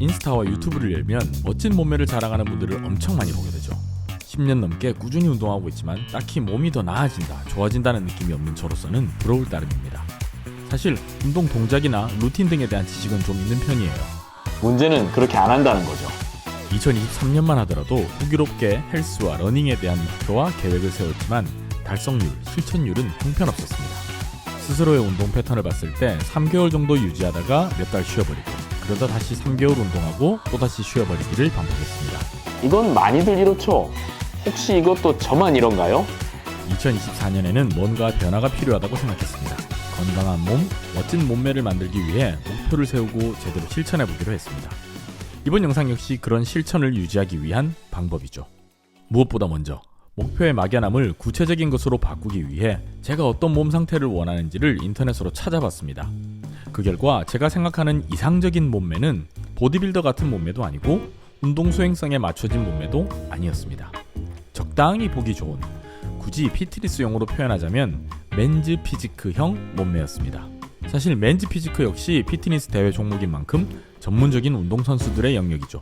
인스타와 유튜브를 열면 멋진 몸매를 자랑하는 분들을 엄청 많이 보게 되죠. 10년 넘게 꾸준히 운동하고 있지만 딱히 몸이 더 나아진다, 좋아진다는 느낌이 없는 저로서는 부러울 따름입니다. 사실 운동 동작이나 루틴 등에 대한 지식은 좀 있는 편이에요. 문제는 그렇게 안 한다는 거죠. 2023년만 하더라도 후기롭게 헬스와 러닝에 대한 목표와 계획을 세웠지만 달성률, 실천율은 형편없었습니다. 스스로의 운동 패턴을 봤을 때 3개월 정도 유지하다가 몇 달 쉬어버리고 그러다 다시 3개월 운동하고 또다시 쉬어버리기를 반복했습니다. 이건 많이들 이렇죠. 혹시 이것도 저만 이런가요? 2024년에는 뭔가 변화가 필요하다고 생각했습니다. 건강한 몸, 멋진 몸매를 만들기 위해 목표를 세우고 제대로 실천해 보기로 했습니다. 이번 영상 역시 그런 실천을 유지하기 위한 방법이죠. 무엇보다 먼저 목표의 막연함을 구체적인 것으로 바꾸기 위해 제가 어떤 몸 상태를 원하는지를 인터넷으로 찾아봤습니다. 그 결과 제가 생각하는 이상적인 몸매는 보디빌더 같은 몸매도 아니고 운동 수행성에 맞춰진 몸매도 아니었습니다. 적당히 보기 좋은 굳이 피트니스용으로 표현하자면 맨즈 피지크형 몸매였습니다. 사실 맨즈 피지크 역시 피트니스 대회 종목인 만큼 전문적인 운동선수들의 영역이죠.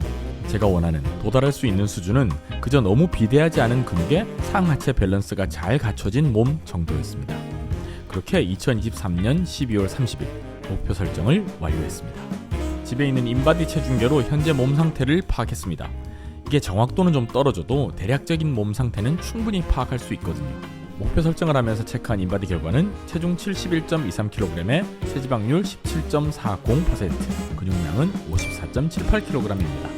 제가 원하는 도달할 수 있는 수준은 그저 너무 비대하지 않은 근육의 상하체 밸런스가 잘 갖춰진 몸 정도였습니다. 그렇게 2023년 12월 30일 목표 설정을 완료했습니다. 집에 있는 인바디 체중계로 현재 몸 상태를 파악했습니다. 이게 정확도는 좀 떨어져도 대략적인 몸 상태는 충분히 파악할 수 있거든요. 목표 설정을 하면서 체크한 인바디 결과는 체중 71.23kg에 체지방률 17.40%, 근육량은 54.78kg입니다.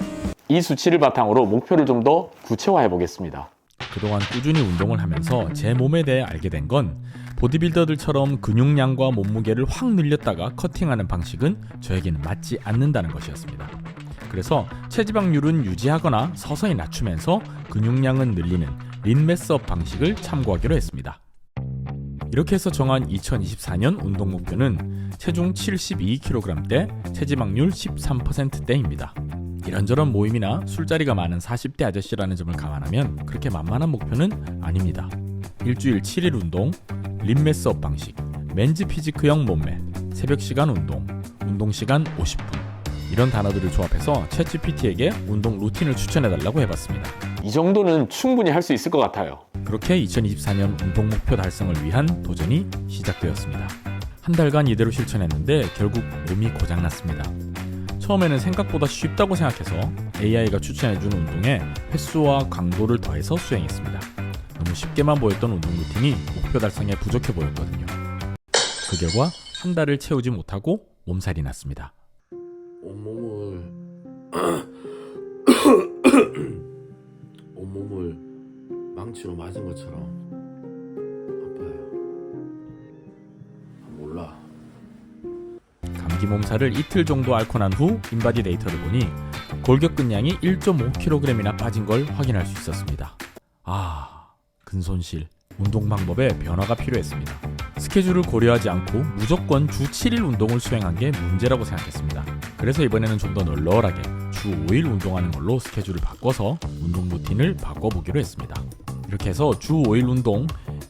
이 수치를 바탕으로 목표를 좀 더 구체화해 보겠습니다. 그동안 꾸준히 운동을 하면서 제 몸에 대해 알게 된 건 보디빌더들처럼 근육량과 몸무게를 확 늘렸다가 커팅하는 방식은 저에게는 맞지 않는다는 것이었습니다. 그래서 체지방률은 유지하거나 서서히 낮추면서 근육량은 늘리는 린매스업 방식을 참고하기로 했습니다. 이렇게 해서 정한 2024년 운동 목표는 체중 72kg대, 체지방률 13%대입니다. 이런저런 모임이나 술자리가 많은 40대 아저씨라는 점을 감안하면 그렇게 만만한 목표는 아닙니다. 일주일 7일 운동, 림매스업 방식, 맨즈 피지크형 몸매, 새벽 시간 운동, 운동 시간 50분 이런 단어들을 조합해서 챗GPT에게 운동 루틴을 추천해달라고 해봤습니다. 이 정도는 충분히 할 수 있을 것 같아요. 그렇게 2024년 운동 목표 달성을 위한 도전이 시작되었습니다. 한 달간 이대로 실천했는데 결국 몸이 고장났습니다. 처음에는 생각보다 쉽다고 생각해서 AI가 추천해준 운동에 횟수와 강도를 더해서 수행했습니다. 너무 쉽게만 보였던 운동 루틴이 목표 달성에 부족해 보였거든요. 그 결과 한 달을 채우지 못하고 몸살이 났습니다. 온몸을 온몸을 망치로 맞은 것처럼 감기 몸살을 이틀 정도 앓고 난 후 인바디 데이터를 보니 골격근량이 1.5kg이나 빠진 걸 확인할 수 있었습니다. 아, 근손실. 운동 방법에 변화가 필요했습니다. 스케줄을 고려하지 않고 무조건 주 7일 운동을 수행한 게 문제라고 생각했습니다. 그래서 이번에는 좀 더 널널하게 주 5일 운동하는 걸로 스케줄을 바꿔서 운동 루틴을 바꿔보기로 했습니다. 이렇게 해서 주 5일 운동,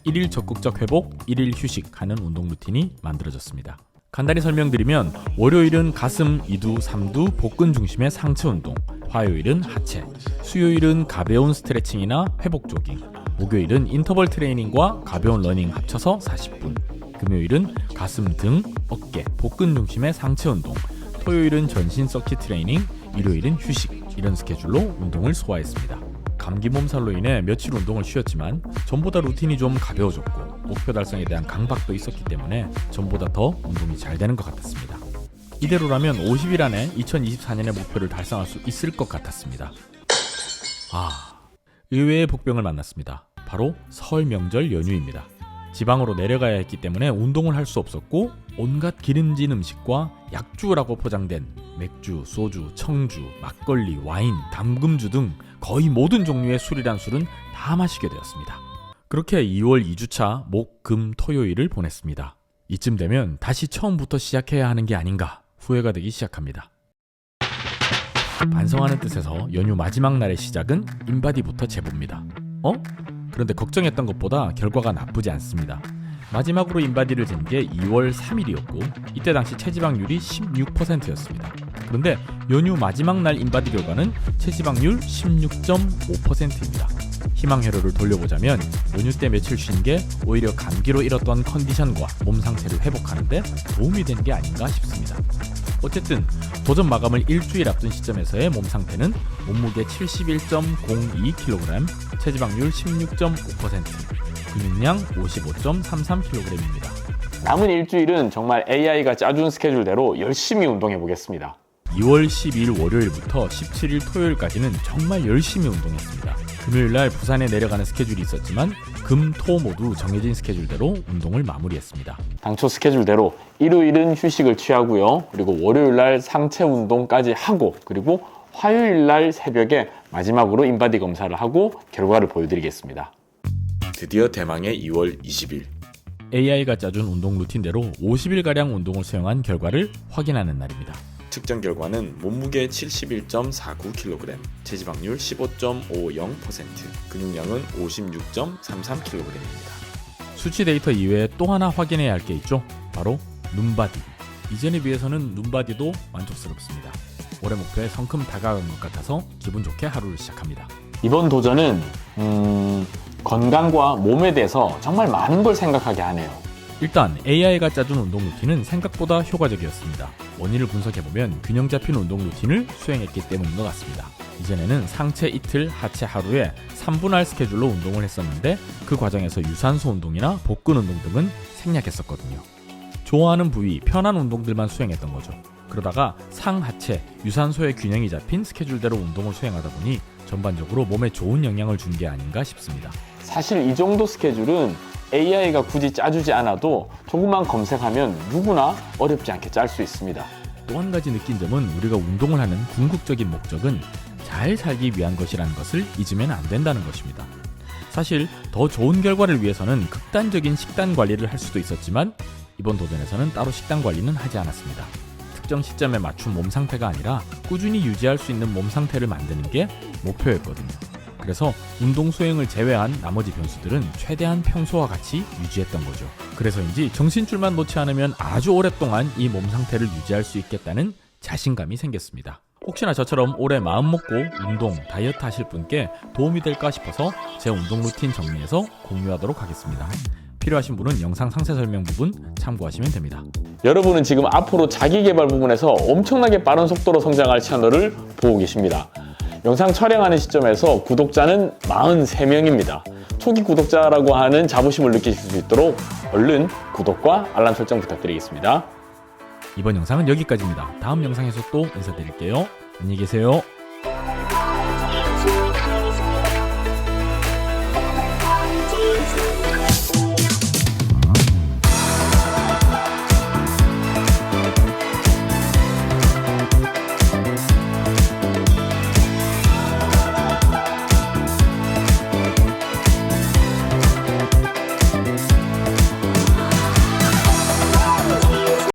1일 적극적 회복, 1일 휴식 하는 운동 루틴이 만들어졌습니다. 간단히 설명드리면 월요일은 가슴, 이두, 삼두, 복근 중심의 상체 운동, 화요일은 하체, 수요일은 가벼운 스트레칭이나 회복 조깅, 목요일은 인터벌 트레이닝과 가벼운 러닝 합쳐서 40분, 금요일은 가슴, 등, 어깨, 복근 중심의 상체 운동, 토요일은 전신 서킷 트레이닝, 일요일은 휴식 이런 스케줄로 운동을 소화했습니다. 감기 몸살로 인해 며칠 운동을 쉬었지만 전보다 루틴이 좀 가벼워졌고 목표 달성에 대한 강박도 있었기 때문에 전보다 더 운동이 잘 되는 것 같았습니다. 이대로라면 50일 안에 2024년의 목표를 달성할 수 있을 것 같았습니다. 아, 의외의 복병을 만났습니다. 바로 설 명절 연휴입니다. 지방으로 내려가야 했기 때문에 운동을 할 수 없었고 온갖 기름진 음식과 약주라고 포장된 맥주, 소주, 청주, 막걸리, 와인, 담금주 등 거의 모든 종류의 술이란 술은 다 마시게 되었습니다. 그렇게 2월 2주차 목, 금, 토요일을 보냈습니다. 이쯤 되면 다시 처음부터 시작해야 하는 게 아닌가 후회가 되기 시작합니다. 반성하는 뜻에서 연휴 마지막 날의 시작은 인바디부터 제봅니다. 어? 그런데 걱정했던 것보다 결과가 나쁘지 않습니다. 마지막으로 인바디를 잰 게 2월 3일이었고 이때 당시 체지방률이 16%였습니다. 그런데 연휴 마지막 날 인바디 결과는 체지방률 16.5%입니다. 희망 회로를 돌려보자면 연휴 때 며칠 쉰 게 오히려 감기로 잃었던 컨디션과 몸 상태를 회복하는데 도움이 된 게 아닌가 싶습니다. 어쨌든 도전 마감을 일주일 앞둔 시점에서의 몸 상태는 몸무게 71.02kg, 체지방률 16.5%, 근육량 55.33kg입니다. 남은 일주일은 정말 AI가 짜준 스케줄대로 열심히 운동해 보겠습니다. 2월 12일 월요일부터 17일 토요일까지는 정말 열심히 운동했습니다. 금요일 날 부산에 내려가는 스케줄이 있었지만 금, 토 모두 정해진 스케줄대로 운동을 마무리했습니다. 당초 스케줄대로 일요일은 휴식을 취하고요. 그리고 월요일 날 상체 운동까지 하고 그리고 화요일 날 새벽에 마지막으로 인바디 검사를 하고 결과를 보여드리겠습니다. 드디어 대망의 2월 20일 AI가 짜준 운동 루틴대로 50일가량 운동을 수행한 결과를 확인하는 날입니다. 측정 결과는 몸무게 71.49kg, 체지방률 15.50%, 근육량은 56.33kg입니다. 수치 데이터 이외에 또 하나 확인해야 할 게 있죠. 바로 눈바디. 이전에 비해서는 눈바디도 만족스럽습니다. 올해 목표에 성큼 다가간 것 같아서 기분 좋게 하루를 시작합니다. 이번 도전은 음, 건강과 몸에 대해서 정말 많은 걸 생각하게 하네요. 일단 AI가 짜준 운동 루틴은 생각보다 효과적이었습니다. 원인을 분석해보면 균형 잡힌 운동 루틴을 수행했기 때문인 것 같습니다. 이전에는 상체 이틀, 하체 하루에 3분할 스케줄로 운동을 했었는데 그 과정에서 유산소 운동이나 복근 운동 등은 생략했었거든요. 좋아하는 부위, 편한 운동들만 수행했던 거죠. 그러다가 상, 하체, 유산소의 균형이 잡힌 스케줄대로 운동을 수행하다 보니 전반적으로 몸에 좋은 영향을 준 게 아닌가 싶습니다. 사실 이 정도 스케줄은 AI가 굳이 짜주지 않아도 조금만 검색하면 누구나 어렵지 않게 짤 수 있습니다. 또 한 가지 느낀 점은 우리가 운동을 하는 궁극적인 목적은 잘 살기 위한 것이라는 것을 잊으면 안 된다는 것입니다. 사실 더 좋은 결과를 위해서는 극단적인 식단 관리를 할 수도 있었지만 이번 도전에서는 따로 식단 관리는 하지 않았습니다. 특정 시점에 맞춘 몸 상태가 아니라 꾸준히 유지할 수 있는 몸 상태를 만드는 게 목표였거든요. 그래서 운동 수행을 제외한 나머지 변수들은 최대한 평소와 같이 유지했던 거죠. 그래서인지 정신줄만 놓지 않으면 아주 오랫동안 이 몸 상태를 유지할 수 있겠다는 자신감이 생겼습니다. 혹시나 저처럼 올해 마음 먹고 운동, 다이어트 하실 분께 도움이 될까 싶어서 제 운동 루틴 정리해서 공유하도록 하겠습니다. 필요하신 분은 영상 상세 설명 부분 참고하시면 됩니다. 여러분은 지금 앞으로 자기 개발 부분에서 엄청나게 빠른 속도로 성장할 채널을 보고 계십니다. 영상 촬영하는 시점에서 구독자는 43명입니다. 초기 구독자라고 하는 자부심을 느끼실 수 있도록 얼른 구독과 알람 설정 부탁드리겠습니다. 이번 영상은 여기까지입니다. 다음 영상에서 또 인사드릴게요. 안녕히 계세요.